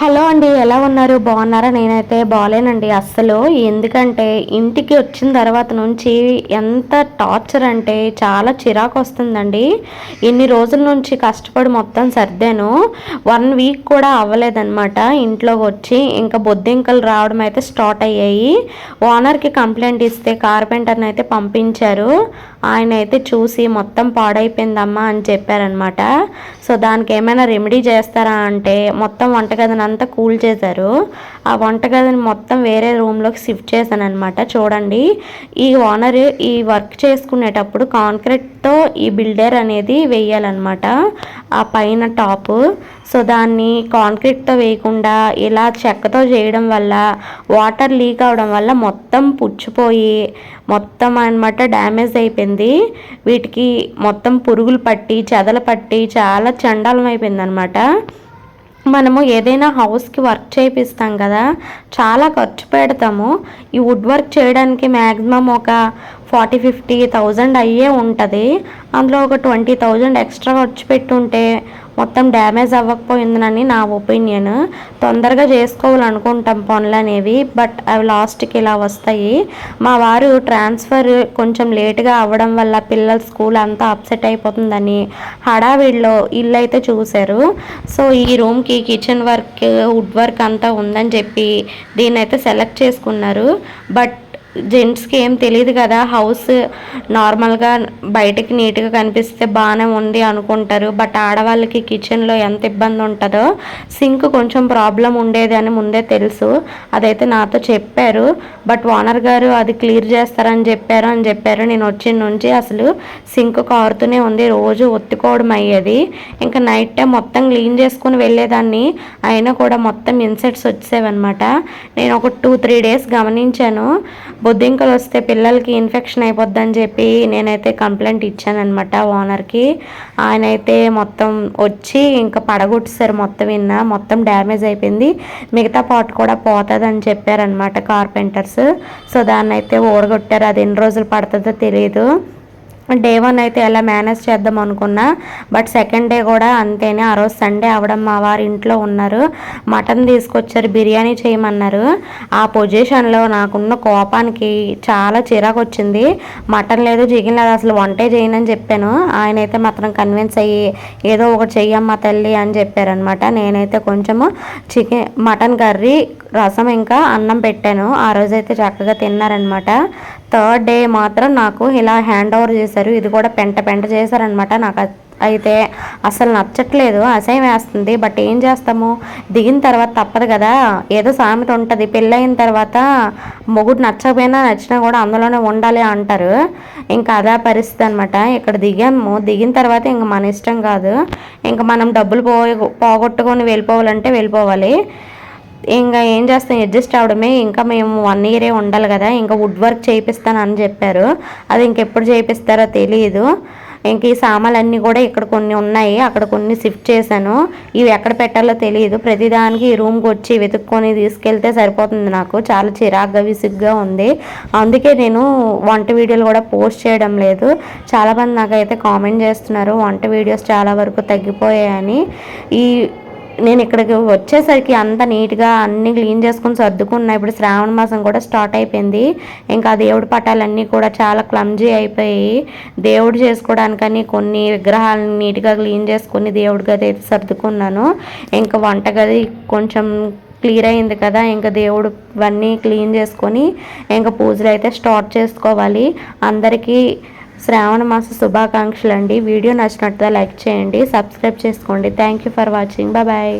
Hello అండి ఎలా ఉన్నారు? బాగున్నారా? నేనైతే బాగాలేనండి అస్సలు. ఎందుకంటే ఇంటికి వచ్చిన తర్వాత నుంచి ఎంత టార్చర్ అంటే చాలా చిరాకు వస్తుందండి. ఇన్ని రోజుల నుంచి కష్టపడి మొత్తం సర్దాను. వన్ వీక్ కూడా అవ్వలేదన్నమాట. ఇంట్లోకి వచ్చి ఇంకా బొద్దింకలు రావడం అయితే స్టార్ట్ అయ్యాయి. ఓనర్కి కంప్లైంట్ ఇస్తే కార్పెంటర్ని అయితే పంపించారు. ఆయన అయితే చూసి మొత్తం పాడైపోయిందమ్మా అని చెప్పారనమాట సో దానికి ఏమైనా రెమెడీ చేస్తారా అంటే మొత్తం వంటగదిని అంతా కూల్ చేశారు. ఆ వంటగదిని మొత్తం వేరే రూమ్లోకి షిఫ్ట్ చేశాను అనమాట చూడండి ఈ ఓనర్ ఈ వర్క్ చేసుకునేటప్పుడు కాంక్రీట్తో ఈ బిల్డర్ అనేది వేయాలన్నమాట. ఆ పైన టాప్. సో దాన్ని కాంక్రీట్తో వేయకుండా ఇలా చెక్కతో చేయడం వల్ల వాటర్ లీక్ అవడం వల్ల మొత్తం పుచ్చిపోయి మొత్తం అనమాట డ్యామేజ్ అయిపోయింది. వీటికి మొత్తం పురుగులు పట్టి చెదలు పట్టి చాలా చండాలం అయిపోయింది అనమాట మనము ఏదైనా హౌస్కి వర్క్ చేపిస్తాం కదా చాలా ఖర్చు పెడతాము. ఈ వుడ్ వర్క్ చేయడానికి మ్యాక్సిమం ఒక ఫార్టీ ఫిఫ్టీ థౌజండ్ అయ్యే ఉంటుంది. అందులో ఒక ట్వంటీ థౌజండ్ ఎక్స్ట్రా ఖర్చు పెట్టుంటే మొత్తం డ్యామేజ్ అవ్వకపోయిందని నా ఒపీనియన్. తొందరగా చేసుకోవాలనుకుంటాం పనులు అనేవి బట్ అవి లాస్ట్కి ఇలా వస్తాయి. మా వారు ట్రాన్స్ఫర్ కొంచెం లేట్గా అవ్వడం వల్ల పిల్లల స్కూల్ అంతా అప్సెట్ అయిపోతుందని హడావిడిలో ఇల్లు అయితే చూశారు. సో ఈ రూమ్కి కిచెన్ వర్క్ వుడ్ వర్క్ అంతా ఉందని చెప్పి దీన్ని అయితే సెలెక్ట్ చేసుకున్నారు. బట్ జెంట్స్కి ఏం తెలియదు కదా హౌస్ నార్మల్గా బయటకి నీట్గా కనిపిస్తే బాగానే ఉంది అనుకుంటారు. బట్ ఆడవాళ్ళకి కిచెన్లో ఎంత ఇబ్బంది ఉంటుందో సింక్ కొంచెం ప్రాబ్లం ఉండేది అని ముందే తెలుసు. అదైతే నాతో చెప్పారు. బట్ ఓనర్ గారు అది క్లియర్ చేస్తారని చెప్పారు అని చెప్పారు. నేను వచ్చిన నుంచి అసలు సింక్ కారుతూనే ఉంది. రోజు ఒత్తుకోవడం అయ్యేది. ఇంకా నైట్ టైం మొత్తం క్లీన్ చేసుకుని వెళ్ళేదాన్ని. అయినా కూడా మొత్తం ఇన్సెట్స్ వచ్చేవన్నమాట. నేను ఒక టూ త్రీ డేస్ గమనించాను. బొద్దింకలు వస్తే పిల్లలకి ఇన్ఫెక్షన్ అయిపోద్దని చెప్పి నేనైతే కంప్లైంట్ ఇచ్చానమాట ఓనర్కి ఆయన అయితే మొత్తం వచ్చి ఇంకా పడగొట్టేశారు మొత్తం విన్న మొత్తం డ్యామేజ్ అయిపోయింది. మిగతా పాట్ కూడా పోతుందని చెప్పారనమాట కార్పెంటర్స్ సో దాన్ని అయితే ఓడగొట్టారు అది ఎన్ని రోజులు పడుతుందో తెలియదు డే వన్ అయితే ఎలా మేనేజ్ చేద్దాం అనుకున్నా. బట్ సెకండ్ డే కూడా అంతేనే. ఆ రోజు సండే అవడం మా వారి ఇంట్లో ఉన్నారు. మటన్ తీసుకొచ్చారు బిర్యానీ చేయమన్నారు. ఆ పొజిషన్లో నాకున్న కోపానికి చాలా చిరాకు వచ్చింది. మటన్ లేదు చికెన్ లేదు అసలు వంటే చేయనని చెప్పాను. ఆయన అయితే మాత్రం కన్విన్స్ అయ్యి ఏదో ఒకటి చెయ్యమ్మా తల్లి అని చెప్పారనమాట నేనైతే కొంచెము చికెన్ మటన్ కర్రీ రసం ఇంకా అన్నం పెట్టాను. ఆ రోజైతే చక్కగా తిన్నారనమాట థర్డ్ డే మాత్రం నాకు ఇలా హ్యాండ్ ఓవర్ చేశారు. ఇది కూడా పెంట పెంట చేశారనమాట నాకు అయితే అసలు నచ్చట్లేదు అసహ్యం వేస్తుంది. బట్ ఏం చేస్తాము? దిగిన తర్వాత తప్పదు కదా. ఏదో సామెత ఉంటుంది. పెళ్ళయిన తర్వాత మొగుడు నచ్చకపోయినా నచ్చినా కూడా అందులోనే ఉండాలి అంటారు. ఇంకా అదే పరిస్థితి అనమాట ఇక్కడ దిగాము. దిగిన తర్వాత ఇంక మన ఇష్టం కాదు. ఇంకా మనం డబ్బులు పో పోగొట్టుకొని వెళ్ళిపోవాలంటే వెళ్ళిపోవాలి. ఇంకా ఏం చేస్తాం? అడ్జస్ట్ అవడమే. ఇంకా మేము వన్ ఇయరే ఉండాలి కదా. ఇంకా వుడ్ వర్క్ చేయిస్తాను అని చెప్పారు. అది ఇంకెప్పుడు చేయిస్తారో తెలియదు ఇంక ఈ సామాన్లన్నీ కూడా ఇక్కడ కొన్ని ఉన్నాయి. అక్కడ కొన్ని షిఫ్ట్ చేశాను. ఇవి ఎక్కడ పెట్టాలో తెలియదు. ప్రతిదానికి ఈ రూమ్కి వచ్చి వెతుక్కొని తీసుకెళ్తే సరిపోతుంది నాకు. చాలా చిరాగ్గా విసుగ్గా ఉంది. అందుకే నేను వంట వీడియోలు కూడా పోస్ట్ చేయడం లేదు. చాలామంది నాకైతే కామెంట్ చేస్తున్నారు వంట వీడియోస్ చాలా వరకు తగ్గిపోయాయని. ఈ నేను ఇక్కడికి వచ్చేసరికి అంత నీట్గా అన్నీ క్లీన్ చేసుకుని సర్దుకున్నా. ఇప్పుడు శ్రావణ మాసం కూడా స్టార్ట్ అయిపోయింది. ఇంకా దేవుడి పటాలన్నీ కూడా చాలా క్లమ్జీ అయిపోయి దేవుడు చేసుకోవడానికని కొన్ని విగ్రహాలను నీట్గా క్లీన్ చేసుకుని దేవుడి గది అయితే సర్దుకున్నాను. ఇంకా వంటగది కొంచెం క్లియర్ అయింది కదా. ఇంకా దేవుడు ఇవన్నీ క్లీన్ చేసుకొని ఇంకా పూజలు అయితే స్టార్ట్ చేసుకోవాలి. అందరికీ శ్రావణ మాస శుభాకాంక్షలు అండి వీడియో నచ్చినట్టుగా లైక్ చేయండి సబ్స్క్రైబ్ చేసుకోండి. Thank you for watching bye